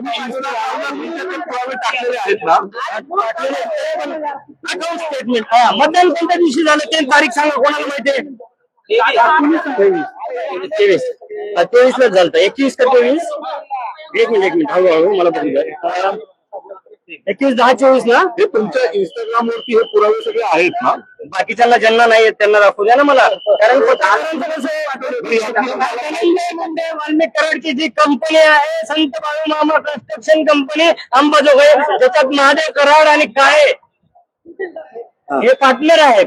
पुरावे टाकलेले आहेत ना अकाउंट स्टेटमेंट हा मतदान कोणत्या दिवशी झालं ते तारीख सांगा कोणाला माहितीये तेवीस? तेवीस लाच झालं एकवीस का तेवीस? एक मिनिट एक मिनिट. हळूहळू मला बघू एकवीस दहा चोवीस ना? हे तुमच्या इंस्टाग्राम वरती हे पुरावे सगळे आहेत ना? बाकीच्यांना ज्यांना नाही येत त्यांना दाखवू द्या ना मला. कारण पत्रकारांचं कसं आहे, धनंजय मुंडे कराडची जी कंपनी आहे संत बाळू मामा कन्स्ट्रक्शन कंपनी अंबाजोगाई ज्याच्यात महादेव कराड आणि काळे. हे. पार्टनर आहेत.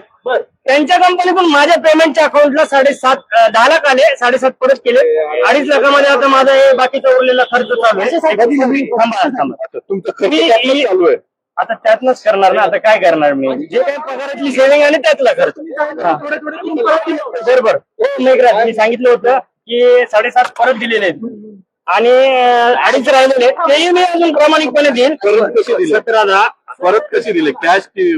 त्यांच्या कंपनीतून माझ्या पेमेंटच्या अकाउंटला साडेसात दहा लाख आले. साडेसात परत केले. अडीच लाखामध्ये आता माझा हे बाकीचा उरलेला खर्च चालू आहे. थांबा थांबा. चालू आता त्यातनच करणार ना? आता काय करणार मी? जे काही पगारातली सेव्हिंग आणि त्यातला खर्च. बरोबर. हो मेघराज मी सांगितलं होतं की साडेसात परत दिलेले आहेत. आणि अडीच राहिलेले. तेही मी अजून प्रामाणिकपणे देईन. परत कसे दिले? सतरा दहा. परत कसे दिले? कॅश की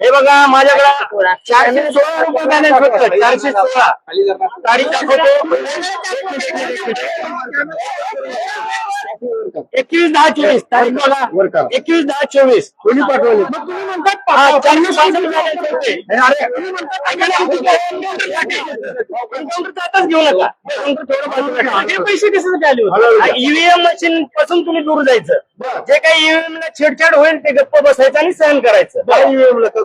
हा, बघा माझ्याकडे चारशे सोळा. रुपये बॅलन्स फक्त चारशे सोळा. तारीख दाखवतो. एकवीस दहा चोवीस. तारीख? बघा एकवीस दहा चोवीस. कोणी पाठवले? मग तुम्ही म्हणतात हा, चारशे होते. घेऊ नका पैसे आले होते ईव्हीएम मशीन पासून तुम्ही दूर जायचं. जे काही ईव्हीएम ला छेडछाड होईल ते गप्प बसायचं आणि सहन करायचं. आता माझी-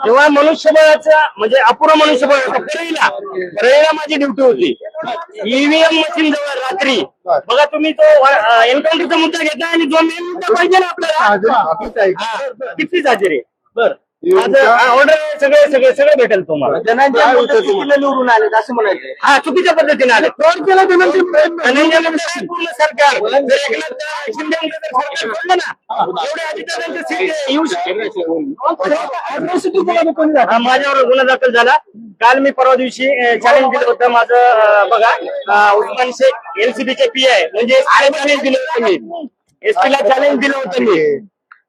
तेव्हा मनुष्यबळाचा म्हणजे अपुरं मनुष्यबळ. परळीला परळीला माझी ड्युटी होती. ईव्हीएम मशीन जवळ रात्री. बघा तुम्ही तो एन्काउंटरचा मुद्दा घेता आणि जो मेन मुद्दा पाहिजे ना आपल्याला. हा, कितीच हजेरी. बर. ऑर्डर सगळे सगळे सगळे भेटेल तुम्हाला. काय निवडून आले असं म्हणायचं हा चुकीच्या पद्धतीने आले फ्रॉड केला पूर्ण सरकार. जर एकनाथ शिंदे मुंडे जर सरकार सोडलं ना एवढे अजितदादांचे सीट येऊ शकते हा, माझ्यावर गुन्हा दाखल झाला. काल मी परवा दिवशी चॅलेंज दिलं होतं माझं अं, बघा अं, उस्मान शेख एनसीबीचे पी आहे म्हणजे चॅलेंज दिलं होतं मी. एसपी ला चॅलेंज दिलं होतं मी.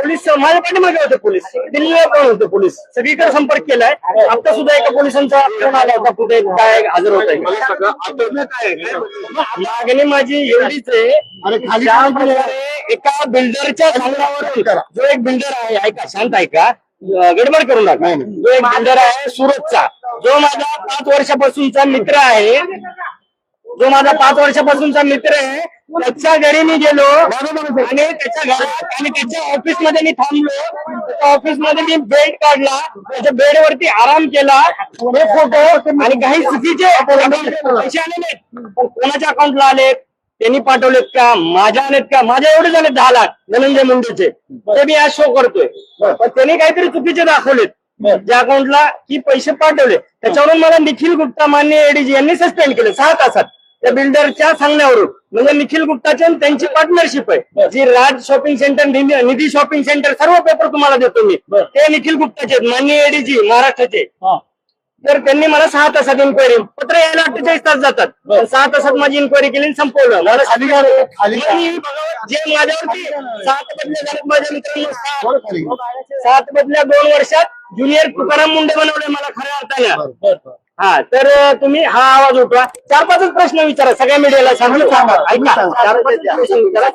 पोलीस माझ्या पाठीमागे होते पोलीस. दिल्लीला पण होते पोलीस. सगळीकडे संपर्क केलाय. आता सुद्धा एका पोलिसांचा फोन आला होता. कुठे काय हजर होत आहे? मागणी माझी एवढीच आहे ज्या प्रकारे एका बिल्डरच्या जो एक बिल्डर आहे ऐका शांत ऐका. गडबड करू नका. जो एक बिल्डर आहे सुरतचा. जो माझा पाच वर्षापासूनचा मित्र आहे. जो माझा पाच वर्षापासूनचा मित्र आहे त्याच्या घरी मी गेलो आणि त्याच्या घरात आणि त्याच्या ऑफिसमध्ये मी थांबलो. त्याच्या ऑफिसमध्ये मी बेड काढला. त्याच्या बेड वरती आराम केला. हे फोटो आणि काही चुकीचे पैसे आलेले आहेत. पण कोणाच्या अकाउंटला आलेत त्यांनी पाठवलेत का? माझ्या आलेत का? माझ्या एवढे झाले दहा लाख धनंजय मुंडेचे. ते मी आज शो करतोय. पण त्यांनी काहीतरी चुकीचे दाखवलेत. ज्या अकाउंटला की पैसे पाठवले. त्याच्यावरून मला निखिल गुप्ता मान्य एडीजी यांनी सस्पेंड केले. सहा तासात. त्या बिल्डरच्या सांगण्यावरून. म्हणजे निखिल गुप्ताची आणि त्यांची पार्टनरशिप आहे. जी Raj shopping centre Nidhi Nidhi shopping centre सर्व पेपर तुम्हाला देतो मी. ते निखिल गुप्ताचे आहेत मान्य एडीजी महाराष्ट्राचे. तर त्यांनी मला सहा तासात इन्क्वायरी पत्र यायला अठ्ठेचाळीस तास जातात. सहा तासात माझी इन्क्वायरी केली आणि संपवलं. मला जे माझ्यावरती सात बदल्या माझ्या मित्रांनो सात. बदल्या दोन वर्षात ज्युनियर तुकाराम मुंडे बनवले मला खऱ्या अर्थानं. हा तर तुम्ही हा आवाज उठवा. चार पाचच प्रश्न विचारा. सगळ्या मीडियाला सांगू. ऐका. चार पाच प्रश्न विचारा.